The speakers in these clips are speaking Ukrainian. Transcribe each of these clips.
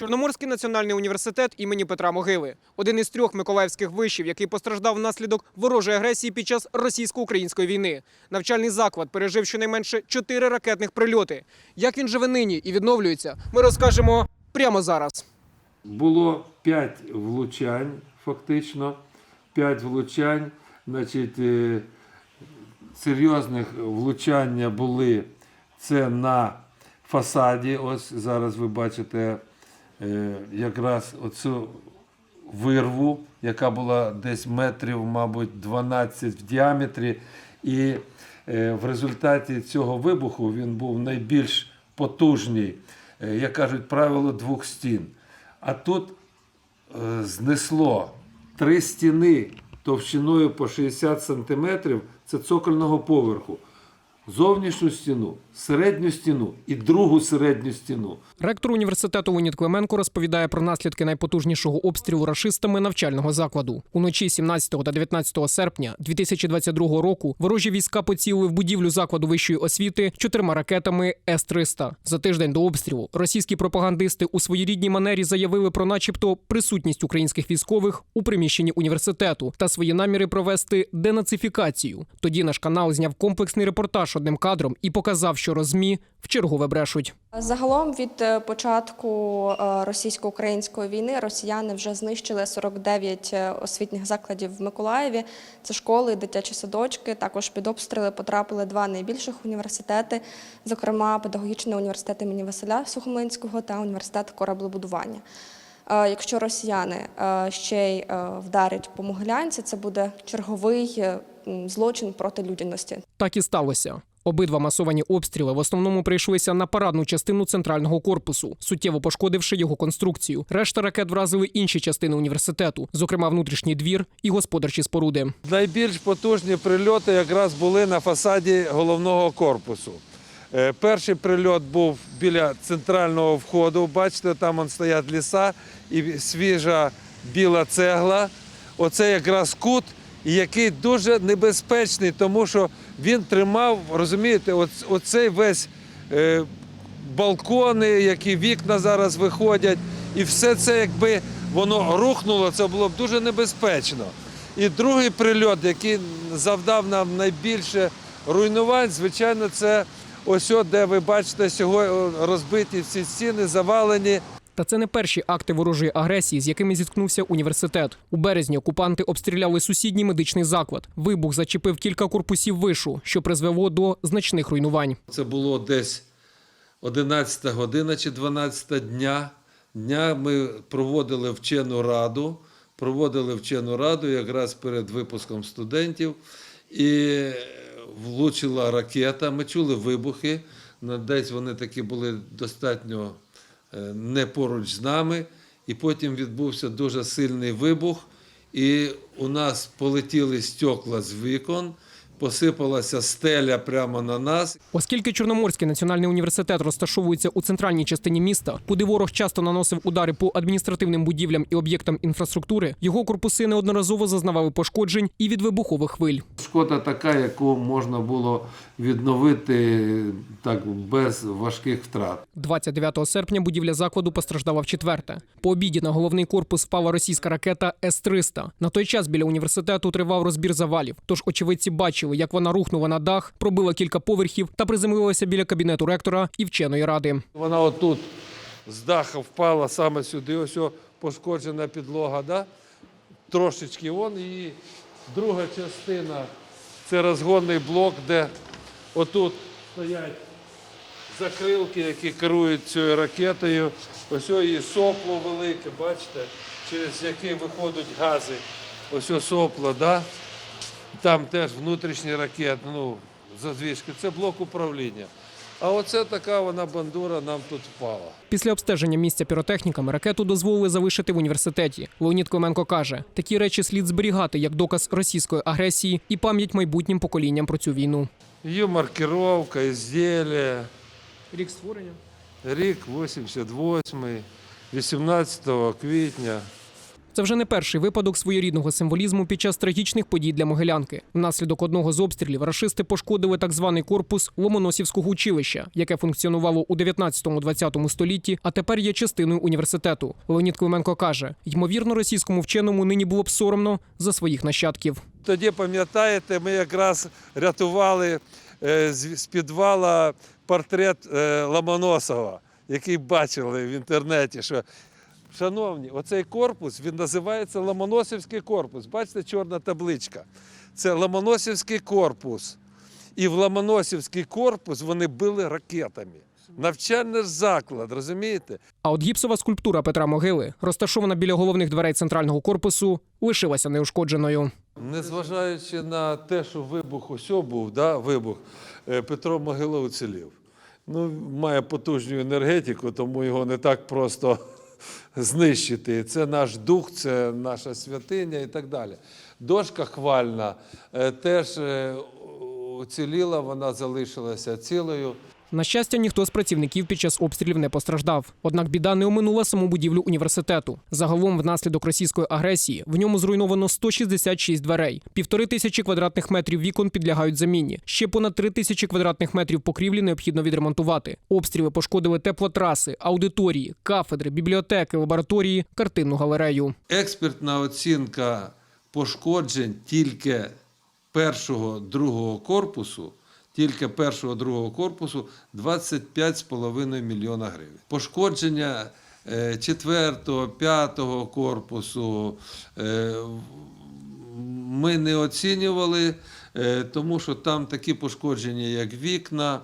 Чорноморський національний університет імені Петра Могили один із трьох миколаївських вишів, який постраждав внаслідок ворожої агресії під час російсько-української війни. Навчальний заклад пережив щонайменше чотири ракетних прильоти. Як він живе нині і відновлюється, ми розкажемо прямо зараз. Було 5 влучань, фактично. 5 влучань. Значить, е, серйозних влучання були це на фасаді. Ось зараз ви бачите якраз оцю вирву, яка була десь метрів, мабуть, 12 в діаметрі. І е, в результаті цього вибуху він був найбільш потужний, е, як кажуть, правило двох стін. А тут е, знесло три стіни товщиною по 60 сантиметрів, це цокольного поверху. Зовнішню стіну, середню стіну і другу середню стіну. Ректор університету Леонід Клименко розповідає про наслідки найпотужнішого обстрілу рашистами навчального закладу. Уночі 17 та 19 серпня 2022 року ворожі війська поцілили в будівлю закладу вищої освіти чотирма ракетами С-300. За тиждень до обстрілу російські пропагандисти у своєрідній манері заявили про, начебто, присутність українських військових у приміщенні університету та свої наміри провести денацифікацію. Тоді наш канал зняв комплексний репортаж одним кадром і показав, що розмі в чергове брешуть. Загалом від е, початку е, російсько-української війни росіяни вже знищили 49 е, освітніх закладів в Миколаєві. Це школи, дитячі садочки. Також під обстріли потрапили два найбільших університети, зокрема педагогічний університет імені Василя Сухомлинського та університет кораблебудування. Якщо росіяни ще й вдарять по Могилянці, це буде черговий злочин проти людяності. Так і сталося. Обидва масовані обстріли в основному прийшлися на парадну частину центрального корпусу, суттєво пошкодивши його конструкцію. Решта ракет вразили інші частини університету, зокрема внутрішній двір і господарчі споруди. Найбільш потужні прильоти якраз були на фасаді головного корпусу. Е, Перший прильот був біля центрального входу. Бачите, там он стоять ліса і свіжа біла цегла. Оце якраз кут, який дуже небезпечний, тому що він тримав, розумієте, оцей весь е, балкони, які вікна зараз виходять, і все це, якби воно рухнуло, це було б дуже небезпечно. І другий прильот, який завдав нам найбільше руйнувань, звичайно, це ось, де ви бачите, сьогодні розбиті всі стіни, завалені. Та це не перші акти ворожої агресії, з якими зіткнувся університет. У березні окупанти обстріляли сусідній медичний заклад. Вибух зачепив кілька корпусів вишу, що призвело до значних руйнувань. Це було десь 11 година чи 12 дня. Дня ми проводили вчену раду, проводили вчену раду якраз перед випуском студентів. І влучила ракета. Ми чули вибухи. Ну, Десь вони такі були достатньо не поруч з нами. І потім відбувся дуже сильний вибух. І у нас полетіли стекла з вікон, посипалася стеля прямо на нас. Оскільки Чорноморський національний університет розташовується у центральній частині міста, куди ворог часто наносив удари по адміністративним будівлям і об'єктам інфраструктури, його корпуси неодноразово зазнавали пошкоджень і від вибухових хвиль. Шкода така, яку можна було відновити так без важких втрат. 29 серпня будівля закладу постраждала вчетверте. По обіді на головний корпус впала російська ракета С-300. На той час біля університету тривав розбір завалів. Тож очевидці бачили, як вона рухнула на дах, пробила кілька поверхів та приземлилася біля кабінету ректора і вченої ради. Вона отут з даха впала саме сюди, ось пошкоджена підлога, да? трошечки вон і друга частина це розгонний блок, де отут стоять закрилки, які керують цією ракетою. Ось її сопло велике, бачите, через яке виходять гази. Ось сопло, да? Там теж внутрішні ракети, ну, задвіжки. Це блок управління. А оце така вона бандура нам тут впала. Після обстеження місця піротехніками ракету дозволили залишити в університеті. Леонід Клименко каже, такі речі слід зберігати як доказ російської агресії і пам'ять майбутнім поколінням про цю війну. Її маркировка, ізділля. Рік створення. Рік 88, 18 квітня. Це вже не перший випадок своєрідного символізму під час трагічних подій для Могилянки. Внаслідок одного з обстрілів рашисти пошкодили так званий корпус Ломоносівського училища, яке функціонувало у 19-20 столітті, а тепер є частиною університету. Леонід Клименко каже: ймовірно, російському вченому нині було б соромно за своїх нащадків. Тоді, пам'ятаєте, ми якраз рятували е, з з підвала портрет е, Ломоносова, який бачили в інтернеті. Що, шановні, оцей корпус він називається Ломоносівський корпус. Бачите, чорна табличка. Це Ломоносівський корпус. І в Ломоносівський корпус вони били ракетами. Навчальний заклад, розумієте? А от гіпсова скульптура Петра Могили, розташована біля головних дверей центрального корпусу, лишилася неушкодженою. Незважаючи на те, що вибух ось був, да, вибух, е, Петро Могила уцілів. Ну, має потужну енергетику, тому його не так просто знищити. Це наш дух, це наша святиня і так далі. Дошка хвальна е, теж е, уціліла, вона залишилася цілою. На щастя, ніхто з працівників під час обстрілів не постраждав. Однак біда не оминула саму будівлю університету. Загалом, внаслідок російської агресії, в ньому зруйновано 166 дверей. Півтори тисячі квадратних метрів вікон підлягають заміні. Ще понад три тисячі квадратних метрів покрівлі необхідно відремонтувати. Обстріли пошкодили теплотраси, аудиторії, кафедри, бібліотеки, лабораторії, картинну галерею. Експертна оцінка пошкоджень тільки першого другого корпусу. Тільки першого другого корпусу 25,5 мільйона гривень. Пошкодження е, четвертого, п'ятого корпусу е, ми не оцінювали, е, тому що там такі пошкодження, як вікна,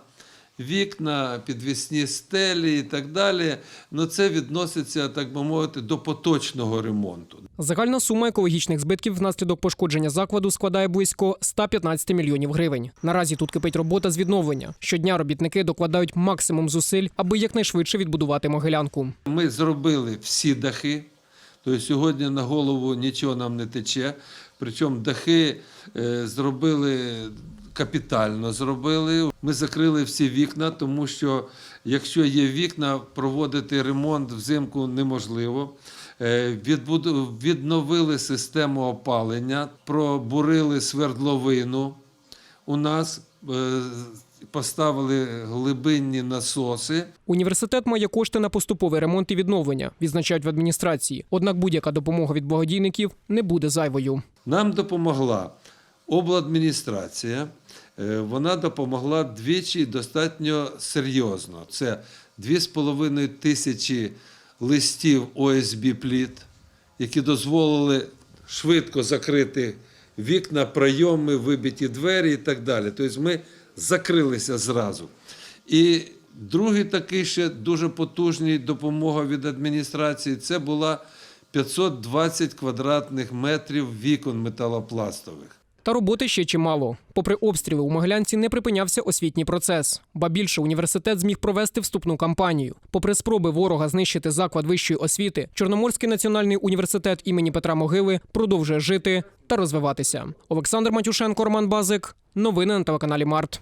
вікна, підвісні стелі і так далі. Ну це відноситься, так би мовити, до поточного ремонту. Загальна сума екологічних збитків внаслідок пошкодження закладу складає близько 115 мільйонів гривень. Наразі тут кипить робота з відновлення. Щодня робітники докладають максимум зусиль, аби якнайшвидше відбудувати могилянку. Ми зробили всі дахи. Тобто сьогодні на голову нічого нам не тече. Причому дахи е, зробили капітально зробили. Ми закрили всі вікна, тому що якщо є вікна, проводити ремонт взимку неможливо. Е, Відновили систему опалення, пробурили свердловину у нас, е, поставили глибинні насоси. Університет має кошти на поступовий ремонт і відновлення, відзначають в адміністрації. Однак будь-яка допомога від благодійників не буде зайвою. Нам допомогла обладміністрація. Е, Вона допомогла двічі достатньо серйозно. Це 2,5 тисячі листів ОСБ пліт, які дозволили швидко закрити вікна, прийоми, вибиті двері і так далі. Тобто ми закрилися зразу. І другий такий ще дуже потужний допомога від адміністрації це була 520 квадратних метрів вікон металопластових. Та роботи ще чимало. Попри обстріли, у Могилянці не припинявся освітній процес. Ба більше університет зміг провести вступну кампанію. Попри спроби ворога знищити заклад вищої освіти, Чорноморський національний університет імені Петра Могили продовжує жити та розвиватися. Олександр Матюшенко, Роман Базик. Новини на телеканалі Март.